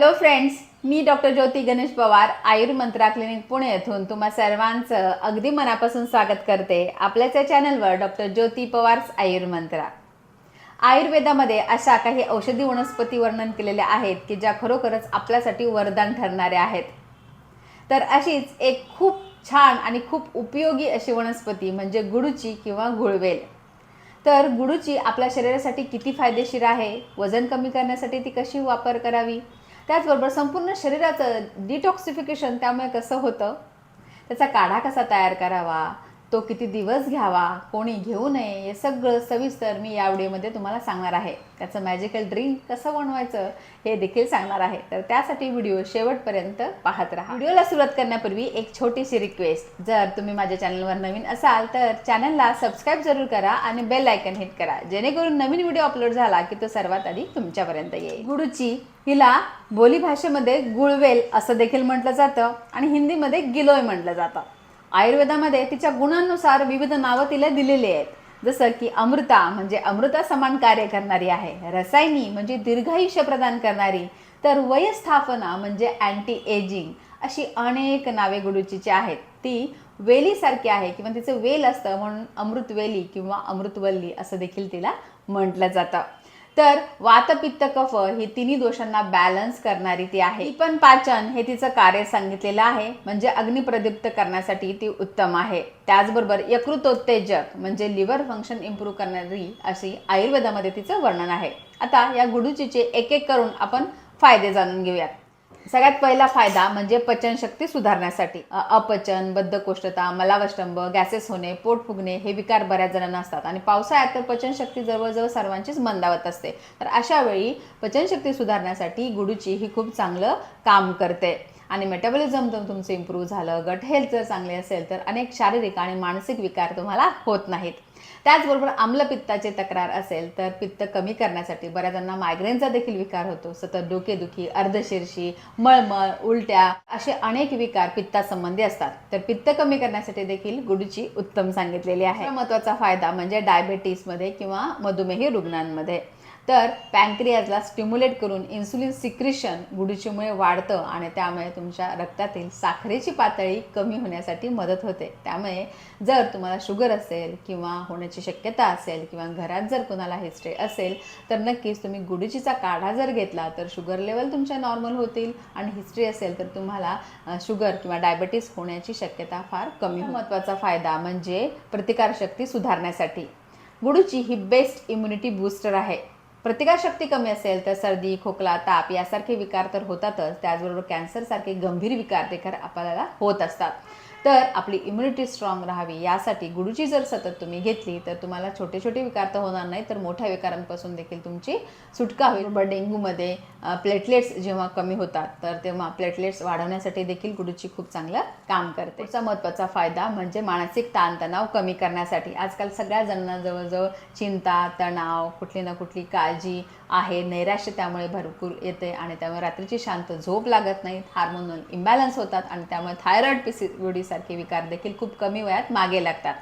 Hello friends मी doctor Jyoti Ganesh Pawar Ayurmantra clinic Pune येथून तुम्हा सर्वांचं अगदी मनापासून स्वागत करते आपल्याच या चॅनलवर डॉक्टर ज्योती पवार्स आयुर्मंत्रा आयुर्वेदामध्ये अशा काही औषधी वनस्पती वर्णन केलेल्या आहेत की ज्या खरोखरच आपल्यासाठी वरदान ठरणाऱ्या आहेत. तर अशीच एक खूप छान आणि खूप उपयोगी अशी वनस्पती म्हणजे गुडूची किंवा गुळवेल. तर गुडूची आपल्या शरीरासाठी किती फायदेशीर आहे? वजन कमी करण्यासाठी ती कशी वापर करावी? त्याचबरोबर संपूर्ण शरीराचं डिटॉक्सिफिकेशन त्यामुळे कसं होतं? त्याचा काढा कसा तयार करावा? तो किती दिवस घ्यावा कोणी घेऊ नये हे सगळं सविस्तर मी या व्हिडिओमध्ये तुम्हाला सांगणार आहे. त्याचं मॅजिकल ड्रिंक कसं बनवायचं हे देखील सांगणार आहे. तर त्यासाठी व्हिडिओ शेवटपर्यंत पाहत राहा. व्हिडिओला सुरुवात करण्यापूर्वी एक छोटीशी रिक्वेस्ट जर तुम्ही माझ्या चॅनलवर नवीन असाल तर चॅनलला सबस्क्राईब जरूर करा आणि बेल आयकन हिट करा. जेणेकरून नवीन व्हिडिओ अपलोड झाला की तो सर्वात आधी तुमच्यापर्यंत येईल. गुडूची हिला बोली भाषेमध्ये गुळवेल असं देखील म्हटलं जातं आणि हिंदीमध्ये गिलोय म्हटलं जातं. आयुर्वेदामध्ये तिच्या गुणांनुसार विविध नावं तिला दिलेली आहेत. जसं की अमृता म्हणजे अमृता समान कार्य करणारी आहे. रसायनी म्हणजे दीर्घायुष्य प्रदान करणारी. तर वयस्थापना म्हणजे अँटी एजिंग अशी अनेक नावे गुडूचीची आहेत. ती वेलीसारखी आहे किंवा तिचं वेल असतं म्हणून अमृतवेली किंवा अमृतवल्ली असं देखील तिला म्हटलं जातं. तर वातपित्त कफ ही तिन्ही दोषांना बॅलन्स करणारी ती आहे. पण पाचन हे तिचं कार्य सांगितलेलं आहे. म्हणजे अग्निप्रदीप्त करण्यासाठी ती उत्तम आहे. त्याचबरोबर यकृतोत्तेजक म्हणजे लिव्हर फंक्शन इम्प्रूव्ह करणारी अशी आयुर्वेदामध्ये तिचं वर्णन आहे. आता या गुडुचीचे एक एक करून आपण फायदे जाणून घेऊयात. सगळ्यात पहिला फायदा म्हणजे पचनशक्ती सुधारण्यासाठी. अपचन बद्धकोष्ठता मलावष्टंभ गॅसेस होणे पोट फुगणे हे विकार बऱ्याच जणांना असतात. आणि पावसाळ्यात तर पचनशक्ती जवळजवळ सर्वांचीच मंदावत असते. तर अशा वेळी पचनशक्ती सुधारण्यासाठी गुडूची ही खूप चांगलं काम करते. आणि मेटाबॉलिझम जर तुमचं इम्प्रूव्ह झालं गट हेल्थ जर चांगली असेल तर अनेक शारीरिक आणि मानसिक विकार तुम्हाला होत नाहीत. त्याचबरोबर आम्लपित्ताची तक्रार असेल तर पित्त कमी करण्यासाठी बऱ्याचांना मायग्रेनचा देखील विकार होतो. सतत डोकेदुखी अर्धशीर्षी मळमळ उलट्या असे अनेक विकार पित्तासंबंधी असतात. तर पित्त कमी करण्यासाठी देखील गुडूची उत्तम सांगितलेली आहे. महत्त्वाचा फायदा म्हणजे डायबेटीसमध्ये किंवा मधुमेही रुग्णांमध्ये. तर पॅन्क्रियाजला स्टिम्युलेट करून इन्सुलिन सिक्रिशन गुडूचीमुळे वाढतं आणि त्यामुळे तुमच्या रक्तातील साखरेची पातळी कमी होण्यासाठी मदत होते. त्यामुळे जर तुम्हाला शुगर असेल किंवा होण्याची शक्यता असेल किंवा घरात जर कोणाला हिस्ट्री असेल तर नक्कीच तुम्ही गुडूचीचा काढा जर घेतला तर शुगर लेवल तुमच्या नॉर्मल होतील आणि हिस्ट्री असेल तर तुम्हाला शुगर किंवा डायबिटीस होण्याची शक्यता फार कमी महत्त्वाचा फायदा म्हणजे प्रतिकारशक्ती सुधारण्यासाठी. गुडूची ही बेस्ट इम्युनिटी बूस्टर आहे. प्रतिकारशक्ती कमी असेल तर सर्दी खोकला ताप यासारखे विकार तर होतातच. त्याचबरोबर कॅन्सरसारखे गंभीर विकार देखील आपल्याला होत असतात. तर आपली इम्युनिटी स्ट्रॉंग राहावी यासाठी गुडूची जर सतत तुम्ही घेतली तर तुम्हाला छोटे छोटे विकार तर होणार नाही तर मोठ्या विकारांपासून देखील तुमची सुटका होईल. बरोबर डेंग्यूमध्ये प्लेटलेट्स जेव्हा कमी होतात तर तेव्हा प्लेटलेट्स वाढवण्यासाठी देखील गुडूची खूप चांगलं काम करते. त्याचा महत्त्वाचा फायदा म्हणजे मानसिक ताणतणाव कमी करण्यासाठी. आजकाल सगळ्या जणांना जवळजवळ चिंता तणाव कुठली ना कुठली काळजी आहे. नैराश्य त्यामुळे भरपूर येते आणि त्यामुळे रात्रीची शांत झोप लागत नाहीत. हार्मोनल इम्बॅलन्स होतात आणि त्यामुळे थायरॉइड पिसिओडी सारखे विकार देखील खूप कमी वयात मागे लागतात.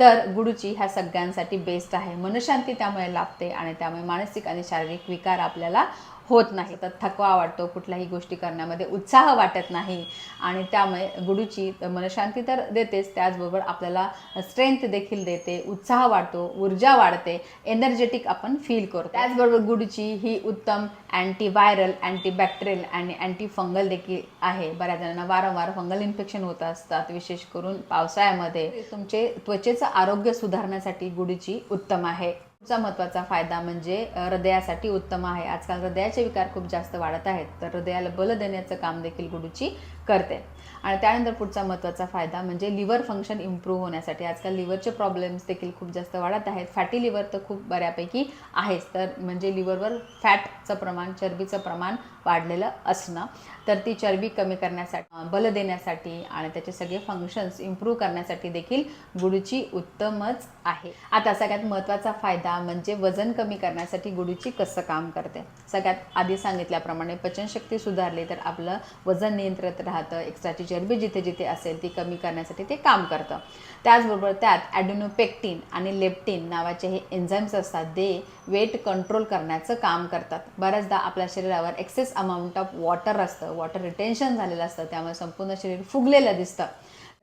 तर गुडूची ह्या सगळ्यांसाठी बेस्ट आहे. मनशांती त्यामुळे लाभते आणि त्यामुळे मानसिक आणि शारीरिक विकार आपल्याला होत नाही. तर थकवा वाटतो कुठल्याही गोष्टी करण्यामध्ये उत्साह वाटत नाही. आणि त्यामुळे गुडूची मनशांती तर देतेच त्याचबरोबर आपल्याला स्ट्रेंथ देखील देते उत्साह वाढतो ऊर्जा वाढते एनर्जेटिक आपण फील करतो. त्याचबरोबर गुडूची ही उत्तम अँटीव्हायरल अँटीबॅक्टेरियल आणि अँटी फंगल देखील आहे. बऱ्याच जणांना वारंवार फंगल इन्फेक्शन होत असतात विशेष करून पावसाळ्यामध्ये. तुमचे त्वचेचं आरोग्य सुधारण्यासाठी गुडीची उत्तम आहे. पुढचा महत्त्वाचा फायदा म्हणजे हृदयासाठी उत्तम आहे. आजकाल हृदयाचे विकार खूप जास्त वाढत आहेत तर हृदयाला बल देण्याचं काम देखील गुडूची करते. आणि त्यानंतर पुढचा महत्त्वाचा फायदा म्हणजे लिव्हर फंक्शन इम्प्रूव्ह होण्यासाठी. आजकाल लिव्हरचे प्रॉब्लेम्स देखील खूप जास्त वाढत आहेत. फॅटी लिव्हर तर खूप बऱ्यापैकी आहेच तर म्हणजे लिव्हरवर फॅटचं प्रमाण चरबीचं प्रमाण वाढलेलं असणं. तर ती चरबी कमी करण्यासाठी बल देण्यासाठी आणि त्याचे सगळे फंक्शन्स इम्प्रूव्ह करण्यासाठी देखील गुडूची उत्तमच आहे. आता सगळ्यात महत्त्वाचा फायदा म्हणजे वजन कमी करण्यासाठी गुडूची कसं काम करते? सगळ्यात आधी सांगितल्याप्रमाणे पचनशक्ती सुधारली तर आपलं वजन नियंत्रित राहतं. एक्स्ट्राची चरबी जिथे जिथे असेल ती कमी करण्यासाठी ते काम करतं. त्याचबरोबर त्यात ॲड्युनोपेक्टिन आणि लेप्टिन नावाचे हे एन्झाईम्स असतात ते वेट कंट्रोल करण्याचं काम करतात. बऱ्याचदा आपल्या शरीरावर excess excess amount of water असतं वॉटर रिटेन्शन झालेलं असतं त्यामुळे संपूर्ण शरीर फुगलेलं दिसतं.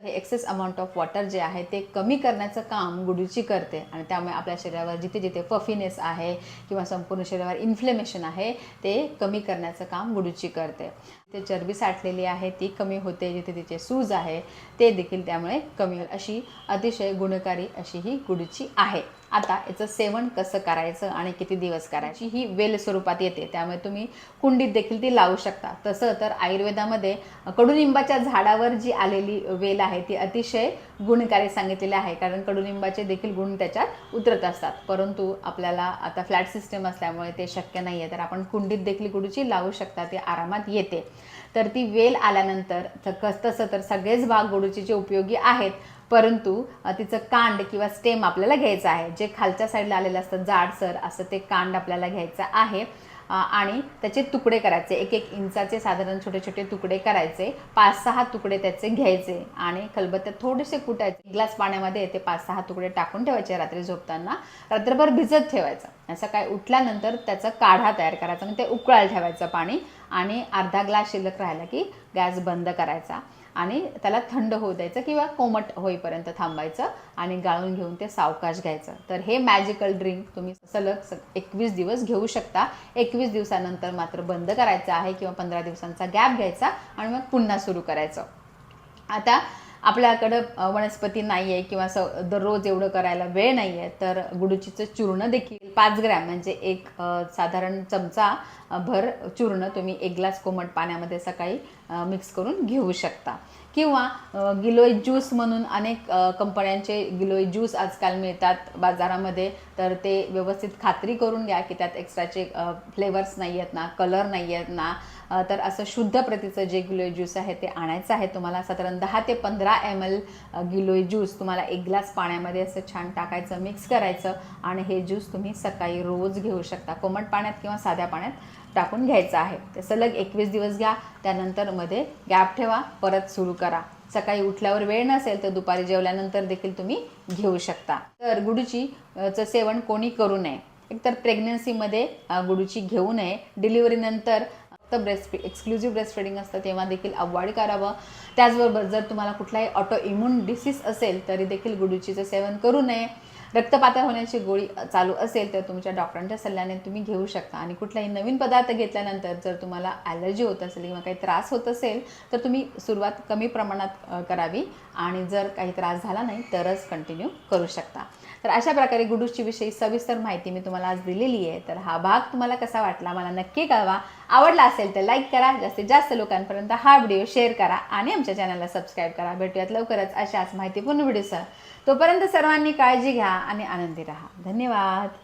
हे एक्सेस अमाऊंट ऑफ वॉटर जे आहे ते कमी करण्याचं काम गुडूची करते आणि त्यामुळे आपल्या शरीरावर जिथे जिथे पफिनेस आहे किंवा संपूर्ण शरीरावर इन्फ्लेमेशन आहे ते कमी करण्याचं काम गुडूची करते. ते चरबी साठलेली आहे ती कमी होते जिथे तिचे सूज आहे ते देखील त्यामुळे कमी होईल अशी अतिशय गुणकारी अशी ही गुडची आहे. आता याचं सेवन कसं करायचं आणि किती दिवस करायची ही वेल स्वरूपात येते. त्यामुळे तुम्ही कुंडीत देखील ती लावू शकता. तसं तर आयुर्वेदामध्ये कडुनिंबाच्या झाडावर जी आलेली वेल आहे ती अतिशय गुणकारी सांगितलेली आहे कारण कडुनिंबाचे देखील गुण त्याच्यात उतरत असतात. परंतु आपल्याला आता फ्लॅट सिस्टम असल्यामुळे ते शक्य नाही आहे तर आपण कुंडीत देखील गुडूची लावू शकता ती आरामात येते. तर ती वेल आल्यानंतर त- तसं तर सगळेच भाग गुडूचीचे उपयोगी आहेत परंतु तिचं कांड किंवा स्टेम आपल्याला घ्यायचं आहे. जे खालच्या साईडला आलेलं असतं जाडसर असं ते कांड आपल्याला घ्यायचं आहे. आणि त्याचे तुकडे करायचे. एक एक इंचाचे साधारण छोटे छोटे तुकडे करायचे. पाच सहा तुकडे त्याचे घ्यायचे आणि खलबत्त्यात थोडेसे कुटायचे. ग्लास पाण्यामध्ये ते पाच सहा तुकडे टाकून ठेवायचे रात्री झोपताना. रात्रभर भिजत ठेवायचं. असं काय उठल्यानंतर त्याचा काढा तयार करायचा. आणि ते उकळायला ठेवायचं पाणी आणि अर्धा ग्लास शिल्लक राहिला की गॅस बंद करायचा. आणि त्याला थंड होऊ द्यायचं किंवा कोमट होईपर्यंत थांबायचं आणि गाळून घेऊन ते सावकाश घ्यायचं. तर हे मॅजिकल ड्रिंक तुम्ही सलग एकवीस दिवस घेऊ शकता. एकवीस दिवसानंतर मात्र बंद करायचं आहे किंवा पंधरा दिवसांचा गॅप घ्यायचा आणि मग पुन्हा सुरू करायचं. आता आपल्याकडं वनस्पती नाही आहे किंवा स दररोज एवढं करायला वेळ नाही आहे तर गुडुचीचं चूर्ण देखील पाच ग्रॅम म्हणजे एक साधारण चमचा भर चूर्ण तुम्ही एक ग्लास कोमट पाण्यामध्ये सकाळी मिक्स करून घेऊ शकता. किंवा गिलोय ज्यूस म्हणून अनेक कंपन्यांचे गिलोय ज्यूस आजकाल मिळतात बाजारामध्ये तर ते व्यवस्थित खात्री करून घ्या की त्यात एक्स्ट्राचे फ्लेवर्स नाही आहेत ना कलर नाही आहेत ना तर असं शुद्ध प्रतीचं जे गिलोय ज्यूस आहे ते आणायचं आहे. तुम्हाला साधारण दहा ते पंधरा एम एल गिलोय ज्यूस तुम्हाला एक ग्लास पाण्यामध्ये असं छान टाकायचं मिक्स करायचं आणि हे ज्यूस तुम्ही सकाळी रोज घेऊ शकता. कोमट पाण्यात किंवा साध्या पाण्यात टाकून घ्यायचं आहे. ते सलग एकवीस दिवस घ्या त्यानंतरमध्ये गॅप ठेवा परत सुरू करा. सकाळी उठल्यावर वेळ नसेल तर दुपारी जेवल्यानंतर देखील तुम्ही घेऊ शकता. तर गुडूची चं सेवन कोणी करू नये. एकतर प्रेग्नन्सीमध्ये गुडूची घेऊ नये. डिलिव्हरीनंतर फक्त ब्रेस्ट एक्सक्लुझिव्ह ब्रेस्ट फिडिंग असतं तेव्हा देखील अवॉइड करावं. त्याचबरोबर जर तुम्हाला कुठलाही ऑटो इम्युन डिसीज असेल तरी देखील गुडूचीचं सेवन करू नये. रक्तपातळ होण्याची गोळी चालू असेल तर तुमच्या डॉक्टरांच्या सल्ल्याने तुम्ही घेऊ शकता. आणि कुठलाही नवीन पदार्थ घेतल्यानंतर जर तुम्हाला ॲलर्जी होत असेल किंवा काही त्रास होत असेल तर तुम्ही सुरुवात कमी प्रमाणात करावी. आणि जर काही त्रास झाला नाही तरच कंटिन्यू करू शकता. तर अशा प्रकारे गुडूची विषयी सविस्तर माहिती मी तुम्हाला आज दिलेली आहे. तर हा भाग तुम्हाला कसा वाटला मला नक्की कळवा. आवडला असेल तर लाईक करा जास्तीत जास्त लोकांपर्यंत हा व्हिडिओ शेअर करा आणि आमच्या चॅनलला सबस्क्राईब करा. भेटूयात लवकरच अशाच माहितीपूर्ण व्हिडिओसह तोपर्यंत सर्वांनी काळजी घ्या आणि आनंदी राहा. धन्यवाद.